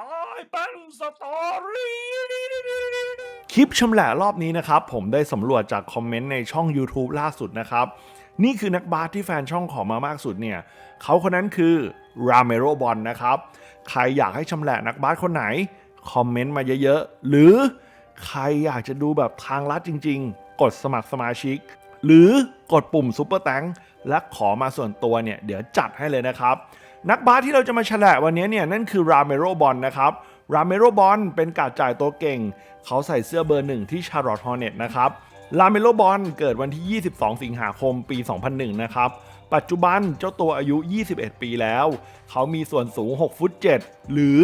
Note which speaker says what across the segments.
Speaker 1: ตายเป็นสตอรี่คลิปชำแหละรอบนี้นะครับ ผมได้สำรวจจากคอมเมนต์ในช่อง YouTube ล่าสุดนะครับ นี่คือนักบาสที่แฟนช่องขอมามากสุดเนี่ยเขาคนนั้นคือราเมโรบอลนะครับ ใครอยากให้ชำแหละนักบาสคนไหน คอมเมนต์มาเยอะๆ หรือใครอยากจะดูแบบทางลัดจริงๆ กดสมัครสมาชิก หรือกดปุ่มซุปเปอร์แตงและขอมาส่วนตัวเนี่ย เดี๋ยวจัดให้เลยนะครับ นักบาสที่เราจะมาแฉลวันนี้เนี่ยนั่นคือราเมโรบอลนะครับราเมโรบอลเป็นการจ่ายตัวเก่ง เขาใส่เสื้อเบอร์หนึ่งที่ชาร์ลอตฮอร์เน็ตนะครับราเมโลบอลเกิดวันที่ 22 สิงหาคมปี 2001 นะครับ ปัจจุบันเจ้าตัวอายุ 21 ปีแล้ว เขามีส่วนสูง 6 ฟุต 7 หรือ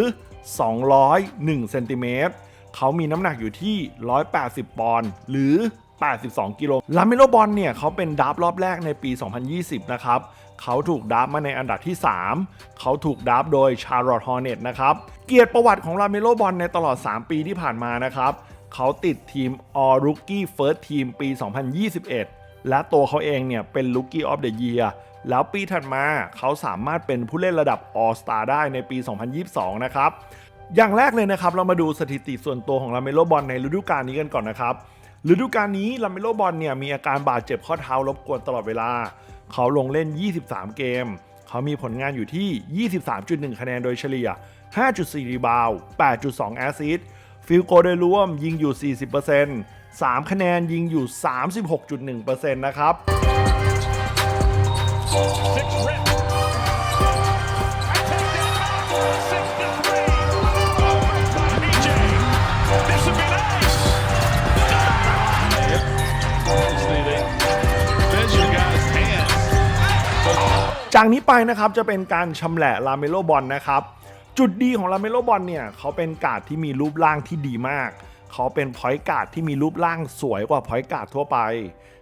Speaker 1: 201 เซนติเมตร เขามีน้ำหนักอยู่ที่ 180 ปอนด์ หรือ 82 กิโลลาเมโลบอลเนี่ยเขาเป็นดับรอบแรกในปี 2020 นะครับ เขาถูกดับมาในอันดับที่ 3 เขาถูกดับโดยชาร์ลอตฮอร์เน็ตนะครับ เกียรติประวัติของลาเมโลบอลในตลอด 3 ปีที่ผ่านมานะครับ เขาติดทีม All Rookie First Team ปี 2021 และตัวเขาเองเนี่ยเป็น Rookie of the Year แล้วปีถัดมาเขาสามารถเป็นผู้เล่นระดับ All Star ได้ในปี 2022 นะครับ อย่างแรกเลยนะครับเรามาดูสถิติส่วนตัวของลาเมโลบอลในฤดูกาลนี้กันก่อนนะครับ ฤดูกาลนี้ลาเมโลบอลเนี่ยมีอาการบาดเจ็บข้อเท้ารบกวนตลอดเวลา เขาลงเล่น 23 เกม เขามีผลงานอยู่ที่ 23.1 คะแนนโดยเฉลี่ย 5.4 รีบาว 8.2 แอสซิสต์ฟิลโกโดยรวมยิงอยู่ 40% 3 คะแนนยิงอยู่ 36.1%นะครับ จากนี้ไปนะครับจะเป็นการชำแหละลาเมโลบอลนะครับ จุดดีของลาเมโลบอลเนี่ยเขาเป็นการ์ดที่มีรูปร่างที่ดีมาก เขาเป็นพอยต์การ์ดที่มีรูปร่างสวยกว่าพอยต์การ์ดทั่วไป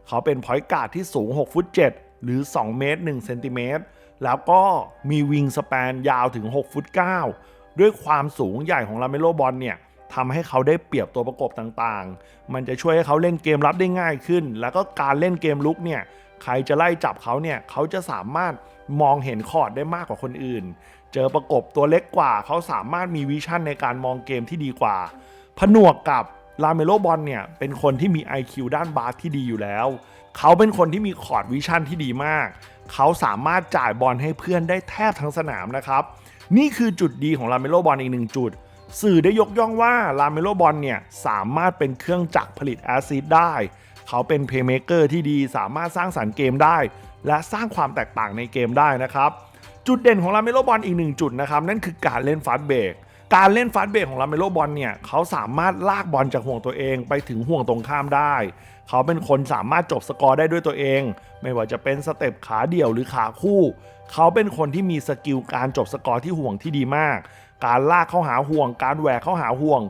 Speaker 1: เขาเป็นพอยต์การ์ดที่สูง6ฟุต7หรือ 2 เมตร1เซนติเมตรแล้วก็มีวิงสแปนยาวถึง6ฟุต9ด้วยความสูงใหญ่ของลาเมโลบอลเนี่ยทำให้เขาได้เปรียบตัวประกบต่างๆ มันจะช่วยให้เขาเล่นเกมรับได้ง่ายขึ้น แล้วก็การเล่นเกมลุกเนี่ย ใครจะไล่จับเขาเนี่ย เขาจะสามารถ มองเห็นคอร์ดได้มากกว่าคนอื่น เจอประกบตัวเล็กกว่า เขาสามารถมีวิชั่นในการมองเกมที่ดีกว่า ผนวกกับลาเมโลบอลเนี่ย เป็นคนที่มี IQ ด้านบาสที่ดีอยู่แล้ว เขาเป็นคนที่มีคอร์ดวิชั่นที่ดีมาก เขาสามารถจ่ายบอลให้เพื่อนได้แทบทั้งสนามนะครับ นี่คือจุดดีของลาเมโลบอลอีกหนึ่งจุด สื่อได้ยกย่องว่าลาเมโลบอลเนี่ยสามารถเป็นเครื่องจักรผลิตแอซิดได้ เขาเป็นเพย์เมเกอร์ที่ดีสามารถสร้างสรรค์เกมได้ และสร้างความแตกต่างในเกมได้นะครับ จุดเด่นของลาเมโลบอลอีกหนึ่งจุดนะครับ นั่นคือการเล่นฟาสเบรกการเล่นฟาสเบรกของลาเมโลบอลเนี่ยเขาสามารถลากบอลจากห่วงตัวเองไปถึงห่วงตรงข้ามได้ เขาเป็นคนสามารถจบสกอร์ได้ด้วยตัวเอง ไม่ว่าจะเป็นสเต็ปขาเดี่ยวหรือขาคู่ เขาเป็นคนที่มีสกิลการจบสกอร์ที่ห่วงที่ดีมาก การลากเข้าหาห่วง การแหวกเข้าหาห่วง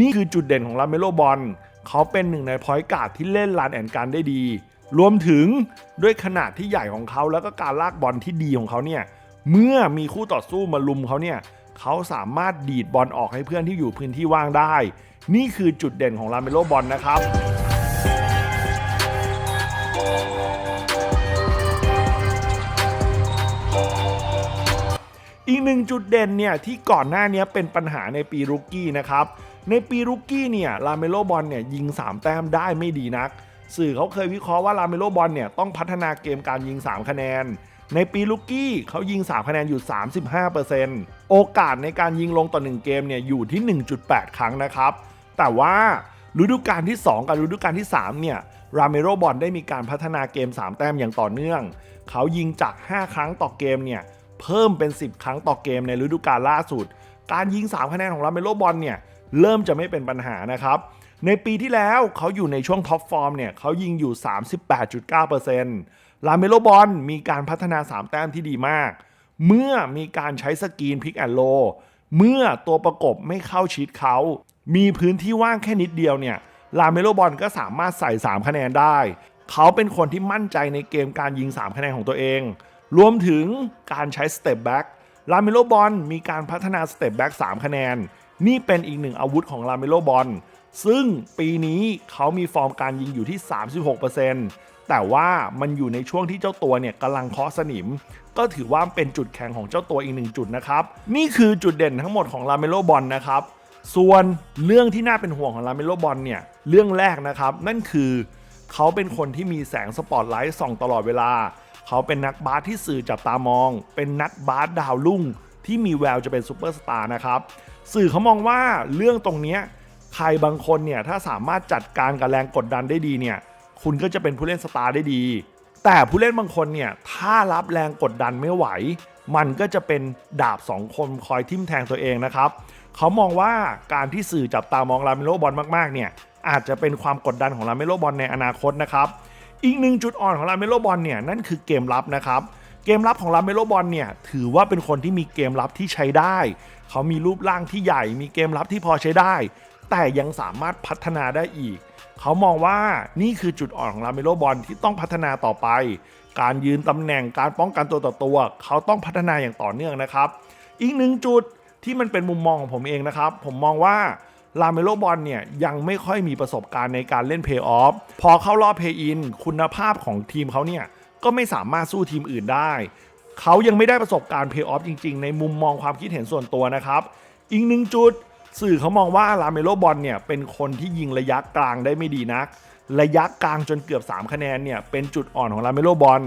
Speaker 1: นี่คือจุดเด่นของลาเมโลบอลเขาเป็นหนึ่งในพอยต์การ์ดที่เล่นลานแอนการได้ดี รวมถึงด้วยขนาดที่ใหญ่ของเขาแล้วก็การลากบอลที่ดีของเขาเนี่ยเมื่อมีคู่ต่อสู้มาลุมเขาเนี่ยเขาสามารถดีดบอลออกให้เพื่อนที่อยู่พื้นที่ว่างได้ นี่คือจุดเด่นของลาเมโลบอลนะครับอีกหนึ่งจุดเด่นเนี่ยที่ก่อนหน้านี้เป็นปัญหาในปีรุกกี้นะครับ ในปีรุกกี้เนี่ยลาเมโลบอลเนี่ยยิง 3 แต้มได้ไม่ดีนัก สื่อเขาเคยวิเคราะห์ว่าลาเมโลบอลเนี่ยต้องพัฒนาเกมการยิง 3 คะแนน ในปีรุกกี้เขายิง 3 คะแนนอยู่ 35%โอกาสในการยิงลงต่อ 1 เกมเนี่ยอยู่ที่ 1.8 ครั้งนะครับ แต่ว่าฤดูกาลที่ 2 กับฤดูกาลที่ 3 เนี่ยราเมโรบอลได้มีการพัฒนาเกม 3 แต้มอย่างต่อเนื่อง เขายิงจาก 5 ครั้งต่อเกมเนี่ยเพิ่มเป็น 10 ครั้งต่อเกมในฤดูกาลล่าสุด การยิง 3 คะแนนของราเมโรบอลเนี่ยเริ่มจะไม่เป็นปัญหานะครับ ในปีที่แล้วเขาอยู่ในช่วงท็อปฟอร์มเนี่ยเขายิงอยู่ 38.9%ลาเมโลบอลมีการพัฒนา 3 แต้มที่ดีมาก เมื่อมีการใช้สกรีนพิกแอนโล เมื่อตัวประกบไม่เข้าชิดเขา มีพื้นที่ว่างแค่นิดเดียวเนี่ยลาเมโลบอลก็สามารถใส่ 3 คะแนนได้ เขาเป็นคนที่มั่นใจในเกมการยิง 3 คะแนนของตัวเอง รวมถึงการใช้สเต็ปแบ็กลาเมโลบอลมีการพัฒนาสเต็ปแบ็ก3คะแนน นี่เป็นอีกหนึ่งอาวุธของลาเมโลบอล ซึ่งปีนี้เขามีฟอร์มการยิงอยู่ที่ 36%แแต่ว่ามันอยู่ในช่วงที่เจ้าตัวเนี่ยกำลังเคาะสนิม ก็ถือว่าเป็นจุดแข็งของเจ้าตัวอีกหนึ่งจุดนะครับ นี่คือจุดเด่นทั้งหมดของลาเมโลบอลนะครับ ส่วนเรื่องที่น่าเป็นห่วงของลาเมโลบอลเนี่ยเรื่องแรกนะครับนั่นคือเขาเป็นคนที่มีแสงสปอตไลท์ส่องตลอดเวลา เขาเป็นนักบาสที่สื่อจับตามอง เป็นนักบาสดาวรุ่งที่มีแววจะเป็นซูเปอร์สตาร์นะครับ สื่อเขามองว่าเรื่องตรงนี้ ใครบางคนเนี่ยถ้าสามารถจัดการกับแรงกดดันได้ดีเนี่ยคุณก็จะเป็นผู้เล่นสตาร์ได้ดี แต่ผู้เล่นบางคนเนี่ยถ้ารับแรงกดดันไม่ไหว มันก็จะเป็นดาบสองคมคอยทิ่มแทงตัวเองนะครับเขามองว่าการที่สื่อจับตามองลาเมโลบอลมากๆเนี่ยอาจจะเป็นความกดดันของลาเมโลบอลในอนาคตนะครับอีกหนึ่งจุดอ่อนของลาเมโลบอลเนี่ยนั่นคือเกมรับนะครับเกมรับของลาเมโลบอลเนี่ยถือว่าเป็นคนที่มีเกมรับที่ใช้ได้ เขามีรูปร่างที่ใหญ่ มีเกมรับที่พอใช้ได้ แต่ยังสามารถพัฒนาได้อีก เขามองว่านี่คือจุดอ่อนของลาเมโลบอลที่ต้องพัฒนาต่อไป การยืนตำแหน่งการป้องกันตัวต่อตัว เขาต้องพัฒนาอย่างต่อเนื่องนะครับ อีกหนึ่งจุดที่มันเป็นมุมมองของผมเองนะครับ ผมมองว่าลาเมโลบอลเนี่ยยังไม่ค่อยมีประสบการณ์ในการเล่นเพย์ออฟพอเข้ารอบเพย์อินคุณภาพของทีมเขาเนี่ยก็ไม่สามารถสู้ทีมอื่นได้ เขายังไม่ได้ประสบการณ์เพย์ออฟจริง ๆ ในมุมมองความคิดเห็นส่วนตัวนะครับ อีกหนึ่งจุด สื่อเขามองว่าลาเมโลบอลเนี่ยเป็นคนที่ยิงระยะกลางได้ไม่ดีนัก ระยะกลางจนเกือบ 3 คะแนนเนี่ยเป็นจุดอ่อนของลาเมโลบอล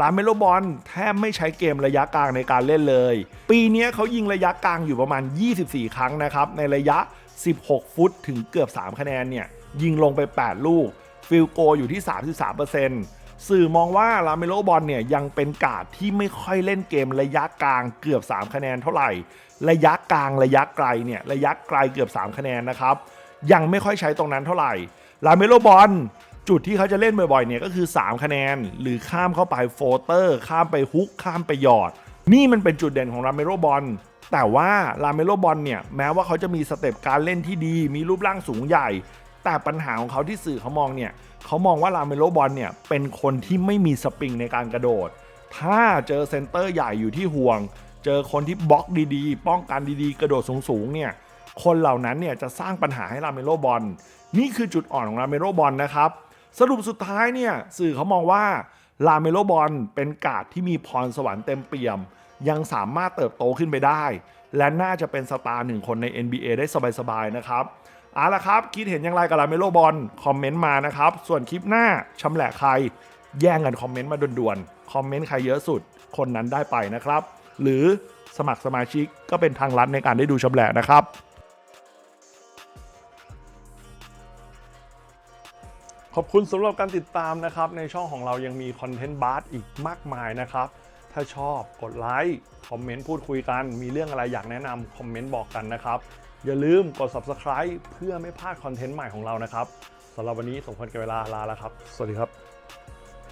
Speaker 1: ลาเมโลบอลแทบไม่ใช้เกมระยะกลางในการเล่นเลย ปีนี้เขายิงระยะกลางอยู่ประมาณ 24 ครั้งนะครับในระยะ 16 ฟุตถึงเกือบ 3 คะแนนเนี่ยยิงลงไป 8 ลูกฟิลโกอยู่ที่ 33% สื่อมองว่าลาเมโลบอลเนี่ยยังเป็นการ์ดที่ไม่ค่อยเล่นเกมระยะกลางเกือบ 3 คะแนนเท่าไหร่ ระยะกลางระยะไกลเนี่ยระยะไกลเกือบ 3 คะแนนนะครับ ยังไม่ค่อยใช้ตรงนั้นเท่าไหร่ลาเมโลบอลจุดที่เขาจะเล่นบ่อยๆเนี่ยก็คือ 3 คะแนน หรือข้ามเข้าไปโฟเตอร์ ข้ามไปฮุกข้ามไปหยอด นี่มันเป็นจุดเด่นของลาเมโลบอลแต่ว่าลาเมโลบอลเนี่ยแม้ว่าเขาจะมีสเต็ปการเล่นที่ดี มีรูปร่างสูงใหญ่ แต่ปัญหาของเขาที่สื่อเขามองเนี่ย เขามองว่าลาเมโลบอลเนี่ยเป็นคนที่ไม่มีสปริงในการกระโดด ถ้าเจอเซนเตอร์ใหญ่อยู่ที่ห่วง เจอคนที่บล็อกดีๆ ป้องกันดีๆ กระโดดสูงๆเนี่ยคนเหล่านั้นเนี่ยจะสร้างปัญหาให้ลาเมโลบอล นี่คือจุดอ่อนของลาเมโลบอลนะครับ สรุปสุดท้ายเนี่ยสื่อเขามองว่าลาเมโลบอลเป็นกาดที่มีพรสวรรค์เต็มเปี่ยม ยังสามารถเติบโตขึ้นไปได้ และน่าจะเป็นสตาร์หนึ่งคนใน NBA ได้สบายๆนะครับ เอาละครับ คิดเห็นอย่างไรกับลาเมโลบอลคอมเมนต์มานะครับ ส่วนคลิปหน้าชำแหละใคร แย่งกันคอมเมนต์มาด่วนๆ คอมเมนต์ใครเยอะสุด คนนั้นได้ไปนะครับ หรือสมัครสมาชิกก็เป็นทางลัดในการได้ดูชำแหละนะครับขอบคุณสำหรับการติดตามนะครับ ในช่องของเรายังมีคอนเทนต์บาร์อีกมากมายนะครับ ถ้าชอบกดไลค์ คอมเมนต์พูดคุยกัน มีเรื่องอะไรอยากแนะนำคอมเมนต์บอกกันนะครับ อย่าลืมกด subscribe เพื่อไม่พลาดคอนเทนต์ใหม่ของเรานะครับสำหรับวันนี้สมควรกับเวลาลาแล้วครับ สวัสดีครับ